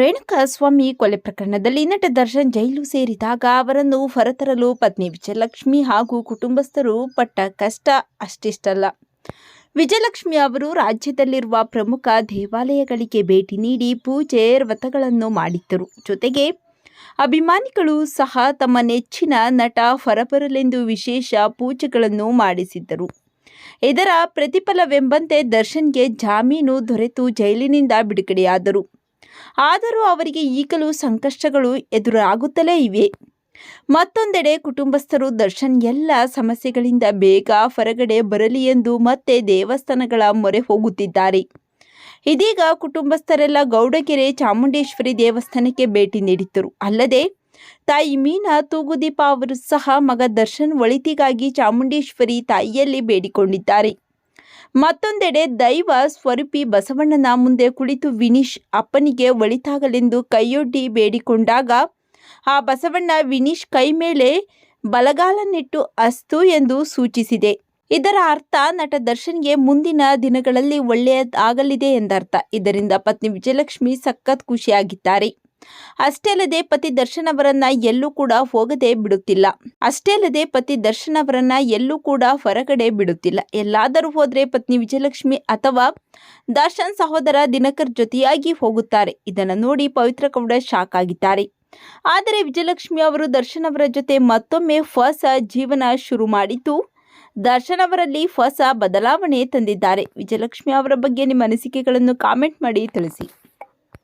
ರೇಣುಕಾಸ್ವಾಮಿ ಕೊಲೆ ಪ್ರಕರಣದಲ್ಲಿ ನಟ ದರ್ಶನ್ ಜೈಲು ಸೇರಿದಾಗ ಅವರನ್ನು ಹೊರತರಲು ಪತ್ನಿ ವಿಜಯಲಕ್ಷ್ಮಿ ಹಾಗೂ ಕುಟುಂಬಸ್ಥರು ಪಟ್ಟ ಕಷ್ಟ ಅಷ್ಟಿಷ್ಟಲ್ಲ. ವಿಜಯಲಕ್ಷ್ಮಿ ಅವರು ರಾಜ್ಯದಲ್ಲಿರುವ ಪ್ರಮುಖ ದೇವಾಲಯಗಳಿಗೆ ಭೇಟಿ ನೀಡಿ ಪೂಜೆ ವ್ರತಗಳನ್ನು ಮಾಡಿದ್ದರು. ಜೊತೆಗೆ ಅಭಿಮಾನಿಗಳು ಸಹ ತಮ್ಮ ನೆಚ್ಚಿನ ನಟ ಹೊರಬರಲೆಂದು ವಿಶೇಷ ಪೂಜೆಗಳನ್ನು ಮಾಡಿಸಿದ್ದರು. ಇದರ ಪ್ರತಿಫಲವೆಂಬಂತೆ ದರ್ಶನ್ಗೆ ಜಾಮೀನು ದೊರೆತು ಜೈಲಿನಿಂದ ಬಿಡುಗಡೆಯಾದರು. ಆದರೂ ಅವರಿಗೆ ಈಗಲೂ ಸಂಕಷ್ಟಗಳು ಎದುರಾಗುತ್ತಲೇ ಇವೆ. ಮತ್ತೊಂದೆಡೆ ಕುಟುಂಬಸ್ಥರು ದರ್ಶನ್ ಎಲ್ಲ ಸಮಸ್ಯೆಗಳಿಂದ ಬೇಗ ಹೊರಗಡೆ ಬರಲಿ ಎಂದು ಮತ್ತೆ ದೇವಸ್ಥಾನಗಳ ಮೊರೆ ಹೋಗುತ್ತಿದ್ದಾರೆ. ಇದೀಗ ಕುಟುಂಬಸ್ಥರೆಲ್ಲ ಗೌಡಗೆರೆ ಚಾಮುಂಡೇಶ್ವರಿ ದೇವಸ್ಥಾನಕ್ಕೆ ಭೇಟಿ ನೀಡಿದ್ದರು. ಅಲ್ಲದೆ, ತಾಯಿ ಮೀನಾ ತೂಗುದೀಪ ಅವರು ಸಹ ಮಗ ದರ್ಶನ್ ಒಳಿತಿಗಾಗಿ ಚಾಮುಂಡೇಶ್ವರಿ ತಾಯಿಯಲ್ಲಿ ಬೇಡಿಕೊಂಡಿದ್ದಾರೆ. ಮತ್ತೊಂದೆಡೆ ದೈವ ಸ್ವರೂಪಿ ಬಸವಣ್ಣನ ಮುಂದೆ ಕುಳಿತು ವಿನೀಶ್ ಅಪ್ಪನಿಗೆ ಒಳಿತಾಗಲೆಂದು ಕೈಯೊಡ್ಡಿ ಬೇಡಿಕೊಂಡಾಗ, ಆ ಬಸವಣ್ಣ ವಿನೀಶ್ ಕೈ ಮೇಲೆ ಬಲಗಾಲನ್ನಿಟ್ಟು ಅಸ್ತು ಎಂದು ಸೂಚಿಸಿದೆ. ಇದರ ಅರ್ಥ ನಟ ದರ್ಶನ್ಗೆ ಮುಂದಿನ ದಿನಗಳಲ್ಲಿ ಒಳ್ಳೆಯದಾಗಲಿದೆ ಎಂದರ್ಥ. ಇದರಿಂದ ಪತ್ನಿ ವಿಜಯಲಕ್ಷ್ಮಿ ಸಖತ್ ಖುಷಿಯಾಗಿದ್ದಾರೆ. ಅಷ್ಟೇ ಅಲ್ಲದೆ ಪತಿ ದರ್ಶನ್ ಅವರನ್ನ ಎಲ್ಲೂ ಕೂಡ ಹೋಗದೆ ಬಿಡುತ್ತಿಲ್ಲ. ಅಷ್ಟೇ ಅಲ್ಲದೆ ಪತಿ ದರ್ಶನ್ ಅವರನ್ನ ಎಲ್ಲೂ ಕೂಡ ಹೊರಗಡೆ ಬಿಡುತ್ತಿಲ್ಲ. ಎಲ್ಲಾದರೂ ಹೋದ್ರೆ ಪತ್ನಿ ವಿಜಯಲಕ್ಷ್ಮಿ ಅಥವಾ ದರ್ಶನ್ ಸಹೋದರ ದಿನಕರ್ ಜೊತೆಯಾಗಿ ಹೋಗುತ್ತಾರೆ. ಇದನ್ನು ನೋಡಿ ಪವಿತ್ರ ಗೌಡ ಶಾಕ್ ಆಗಿದ್ದಾರೆ. ಆದರೆ ವಿಜಯಲಕ್ಷ್ಮಿ ಅವರು ದರ್ಶನ್ ಅವರ ಜೊತೆ ಮತ್ತೊಮ್ಮೆ ಹೊಸ ಜೀವನ ಶುರು ಮಾಡಿದ್ದು ದರ್ಶನ್ ಅವರಲ್ಲಿ ಹೊಸ ಬದಲಾವಣೆ ತಂದಿದ್ದಾರೆ. ವಿಜಯಲಕ್ಷ್ಮಿ ಅವರ ಬಗ್ಗೆ ನಿಮ್ಮ ಅನಿಸಿಕೆಗಳನ್ನು ಕಾಮೆಂಟ್ ಮಾಡಿ ತಿಳಿಸಿ.